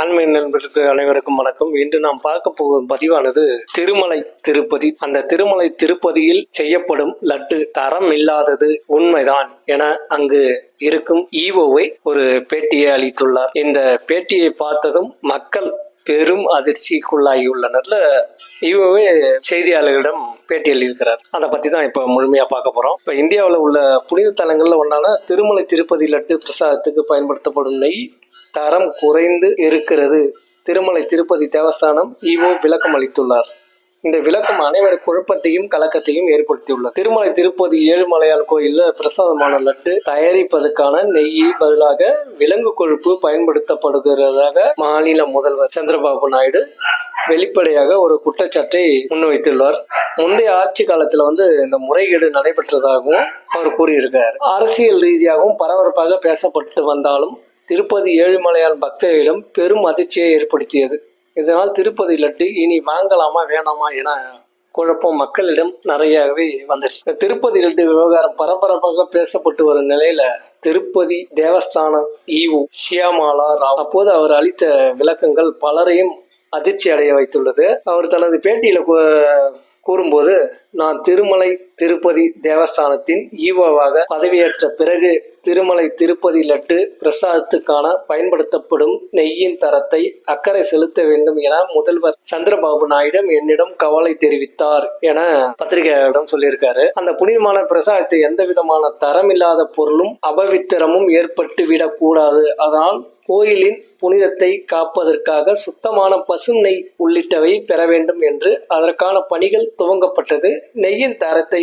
ஆன்மீக நண்பர்களுக்கு அனைவருக்கும் வணக்கம். இன்று நாம் பார்க்க போகும் பதிவானது திருமலை திருப்பதி. அந்த திருமலை திருப்பதியில் செய்யப்படும் லட்டு தரம் இல்லாதது உண்மைதான் என அங்கு இருக்கும் ஈவோவை ஒரு பேட்டியை அளித்துள்ளார். இந்த பேட்டியை பார்த்ததும் மக்கள் பெரும் அதிர்ச்சிக்குள்ளாகியுள்ளனர்ல ஈவோவே செய்தியாளர்களிடம் பேட்டியில் இருக்கிறார் அதை பத்தி தான் இப்போ முழுமையா பார்க்க போறோம். இப்போ இந்தியாவில் உள்ள புனித தலங்கள்ல ஒன்றான திருமலை திருப்பதி லட்டு பிரசாதத்துக்கு பயன்படுத்தப்படும் நெய் தரம் குறைந்து இருக்கிறது. திருமலை திருப்பதி தேவஸ்தானம் இஓ விளக்கம் அளித்துள்ளார். இந்த விளக்கம் அனைவரு குழப்பத்தையும் கலக்கத்தையும் ஏற்படுத்தியுள்ளது. திருமலை திருப்பதி ஏழுமலையான் கோயிலில் பிரசாதமான லட்டு தயாரிப்பதற்கான நெய்யை பதிலாக விலங்கு கொழுப்பு பயன்படுத்தப்படுகிறதாக மாநில முதல்வர் சந்திரபாபு நாயுடு வெளிப்படையாக ஒரு குற்றச்சாட்டை முன்வைத்துள்ளார். முந்தைய ஆட்சி காலத்துல வந்து இந்த முறைகேடு நடைபெற்றதாகவும் அவர் கூறியிருக்கார். அரசியல் ரீதியாகவும் பரபரப்பாக பேசப்பட்டு வந்தாலும் திருப்பதி ஏழுமலையான் பக்தர்களிடம் பெரும் அதிர்ச்சியை ஏற்படுத்தியது. இதனால் திருப்பதி லட்டு இனி வாங்கலாமா வேணாமா என குழப்பம் மக்களிடம் நிறையவே வந்துருச்சு. இந்த திருப்பதி லட்டு விவகாரம் பரபரப்பாக பேசப்பட்டு வரும் நிலையில திருப்பதி தேவஸ்தான ஈவு ஷியாமாலா ராவ் அப்போது அவர் அளித்த விளக்கங்கள் பலரையும் அதிர்ச்சி அடைய வைத்துள்ளது. அவர் தனது பேட்டியில கூ- கூறும்போது நான் திருமலை திருப்பதி தேவஸ்தானத்தின் ஈவோவாக பதவியேற்ற பிறகு திருமலை திருப்பதி லட்டு பிரசாதத்துக்கான பயன்படுத்தப்படும் நெய்யின் தரத்தை அக்கறை செலுத்த வேண்டும் என முதல்வர் சந்திரபாபு நாயுடு என்னிடம் கவலை தெரிவித்தார் என பத்திரிகையாளரிடம் சொல்லியிருக்காரு. அந்த புனிதமான பிரசாதத்தை எந்த விதமான தரமில்லாத பொருளும் அபவித்திரமும் ஏற்பட்டு விடக்கூடாது அதனால் கோயிலின் புனிதத்தை காப்பதற்காக சுத்தமான பசும் நெய் உள்ளிட்டவை பெற வேண்டும் என்று அதற்கான பணிகள் துவங்கப்பட்டது. நெய்யின் தரத்தை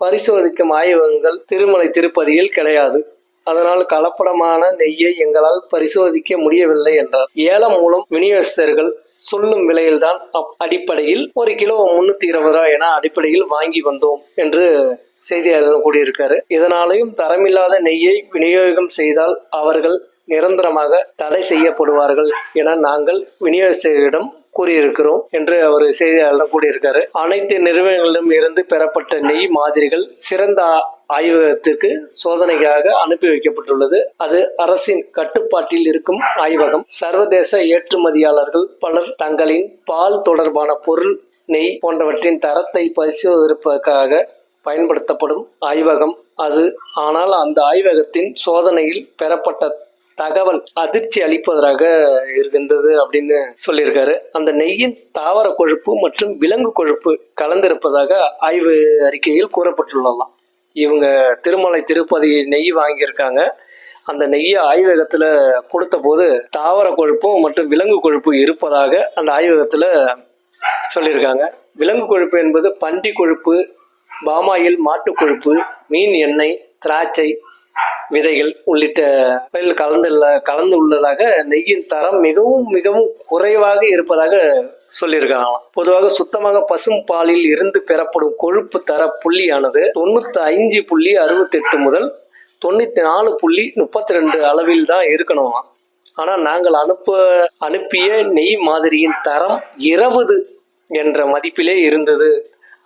பரிசோதிக்கும் ஆய்வகங்கள் திருமலை திருப்பதியில் கிடையாது. அதனால் கலப்படமான நெய்யை எங்களால் பரிசோதிக்க முடியவில்லை என்றார். ஏலம் மூலம் விநியோகஸ்தர்கள் சொல்லும் விலையில்தான் அப்- அடிப்படையில் ஒரு கிலோ முன்னூத்தி இருபது ரூபாய் என அடிப்படையில் வாங்கி வந்தோம் என்று செய்தியாளர் கூறியிருக்காரு. இதனாலையும் தரமில்லாத நெய்யை விநியோகம் செய்தால் அவர்கள் நிரந்தரமாக தடை செய்யப்படுவார்கள் என நாங்கள் விநியோகஸ்தரிடம் கூறியிருக்கிறோம் என்று அவர் செய்தியாளர் கூறியிருக்காரு. அனைத்து நிறுவனங்களிடம் இருந்து பெறப்பட்ட நெய் மாதிரிகள் சிறந்த ஆய்வகத்திற்கு சோதனைக்காக அனுப்பி வைக்கப்பட்டுள்ளது. அது அரசின் கட்டுப்பாட்டில் இருக்கும் ஆய்வகம். சர்வதேச ஏற்றுமதியாளர்கள் பலர் தங்களின் பால் தொடர்பான பொருள் நெய் போன்றவற்றின் தரத்தை பரிசோதிப்பதற்காக பயன்படுத்தப்படும் ஆய்வகம் அது. ஆனால் அந்த ஆய்வகத்தின் சோதனையில் பெறப்பட்ட தகவல் அதிர்ச்சி அளிப்பதாக இருந்தது அப்படின்னு சொல்லியிருக்காரு. அந்த நெய்யின் தாவர கொழுப்பு மற்றும் விலங்கு கொழுப்பு கலந்திருப்பதாக ஆய்வு அறிக்கையில் கூறப்பட்டுள்ளதாம் இவங்க திருமலை திருப்பதி நெய் வாங்கியிருக்காங்க. அந்த நெய்யை ஆய்வகத்தில் கொடுத்த போது தாவர கொழுப்பும் மற்றும் விலங்கு கொழுப்பு இருப்பதாக அந்த ஆய்வகத்தில் சொல்லியிருக்காங்க. விலங்கு கொழுப்பு என்பது பன்றி கொழுப்பு பாமாயில் மாட்டுக் கொழுப்பு மீன் எண்ணெய் திராட்சை விதைகள் உள்ளிட்ட கலந்து கலந்துள்ள கலந்து உள்ளதாக நெய்யின் தரம் மிகவும் மிகவும் குறைவாக இருப்பதாக சொல்லியிருக்காங்களாம் பொதுவாக சுத்தமாக பசும் பாலில் இருந்து பெறப்படும் கொழுப்பு தர புள்ளியானது தொண்ணூத்தி ஐந்து புள்ளி அறுபத்தெட்டு முதல் தொண்ணூத்தி நாலு புள்ளி முப்பத்தி ரெண்டு அளவில் தான் இருக்கணுமா. ஆனால் நாங்கள் அனுப்ப அனுப்பிய நெய் மாதிரியின் தரம் இருபது என்ற மதிப்பிலே இருந்தது.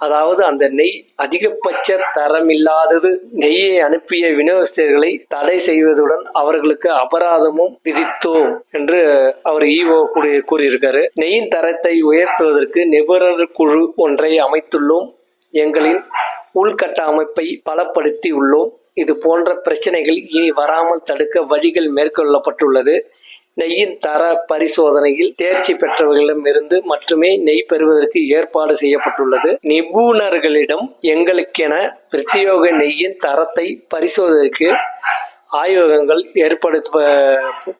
அதாவது அந்த நெய் அதிகபட்ச தரமில்லாதது. நெய்யை அனுப்பிய விநியோகஸ்தர்களை தடை செய்வதுடன் அவர்களுக்கு அபராதமும் விதித்தோம் என்று அவர் இஓ கூறியிருக்காரு. நெய்யின் தரத்தை உயர்த்துவதற்கு நிபுணர் குழு ஒன்றை அமைத்துள்ளோம். எங்களின் உள்கட்ட அமைப்பை பலப்படுத்தி உள்ளோம் இது போன்ற பிரச்சனைகள் இனி வராமல் தடுக்க வழிகள் மேற்கொள்ளப்பட்டுள்ளது. நெய்யின் தர பரிசோதனையில் தேர்ச்சி பெற்றவர்களிடம் இருந்து மட்டுமே நெய் பெறுவதற்கு ஏற்பாடு செய்யப்பட்டுள்ளது. நிபுணர்களிடம் எங்களுக்கென பிரத்யோக நெய்யின் தரத்தை பரிசோதனைக்கு ஆய்வகங்கள் ஏற்படுத்த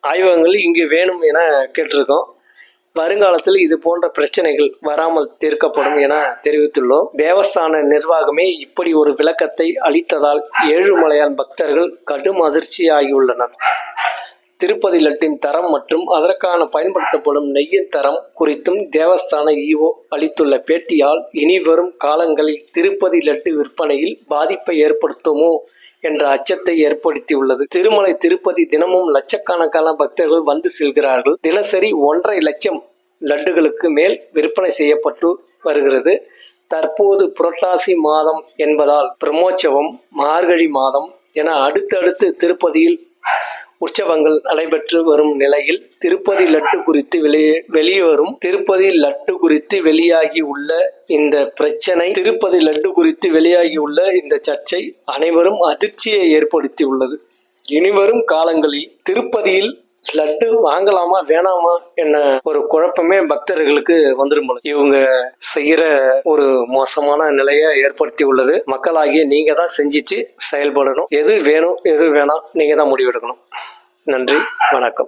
ஆய்வகங்கள் இங்கு வேணும் என கேட்டிருக்கோம். வருங்காலத்தில் இது போன்ற பிரச்சனைகள் வராமல் தீர்க்கப்படும் என தெரிவித்துள்ளோம். தேவஸ்தான நிர்வாகமே இப்படி ஒரு விளக்கத்தை அளித்ததால் ஏழுமலையான் பக்தர்கள் கடும் அதிர்ச்சியாகியுள்ளனர். திருப்பதி லட்டின் தரம் மற்றும் அதற்கான பயன்படுத்தப்படும் நெய்யின் தரம் குறித்தும் தேவஸ்தான இஓ அளித்துள்ள பேட்டியால் இனி வரும் காலங்களில் திருப்பதி லட்டு விற்பனையில் பாதிப்பை ஏற்படுத்துமோ என்ற அச்சத்தை ஏற்படுத்தியுள்ளது. திருமலை திருப்பதி தினமும் லட்சக்கணக்கான பக்தர்கள் வந்து செல்கிறார்கள். தினசரி ஒன்றரை லட்சம் லட்டுகளுக்கு மேல் விற்பனை செய்யப்பட்டு வருகிறது. தற்போது புரட்டாசி மாதம் என்பதால் பிரம்மோற்சவம் மார்கழி மாதம் என அடுத்தடுத்து திருப்பதியில் உற்சவங்கள் நடைபெற்று வரும் நிலையில் திருப்பதி லட்டு குறித்து வெளியே வெளிவரும் திருப்பதி லட்டு குறித்து வெளியாகி உள்ள இந்த பிரச்சனை திருப்பதி லட்டு குறித்து வெளியாகி உள்ள இந்த சர்ச்சை அனைவரும் அதிர்ச்சியை ஏற்படுத்தி உள்ளது இனிவரும் காலங்களில் திருப்பதியில் லட்டு வாங்கலாமா வேணாமா என்ன ஒரு குழப்பமே பக்தர்களுக்கு வந்துடும் போல இவங்க செய்யற ஒரு மோசமான நிலையை ஏற்படுத்தி உள்ளது. மக்களாகிய நீங்க தான் செஞ்சிச்சு செயல்படணும். எது வேணும் எது வேணாம் நீங்க தான் முடிவெடுக்கணும். நன்றி வணக்கம்.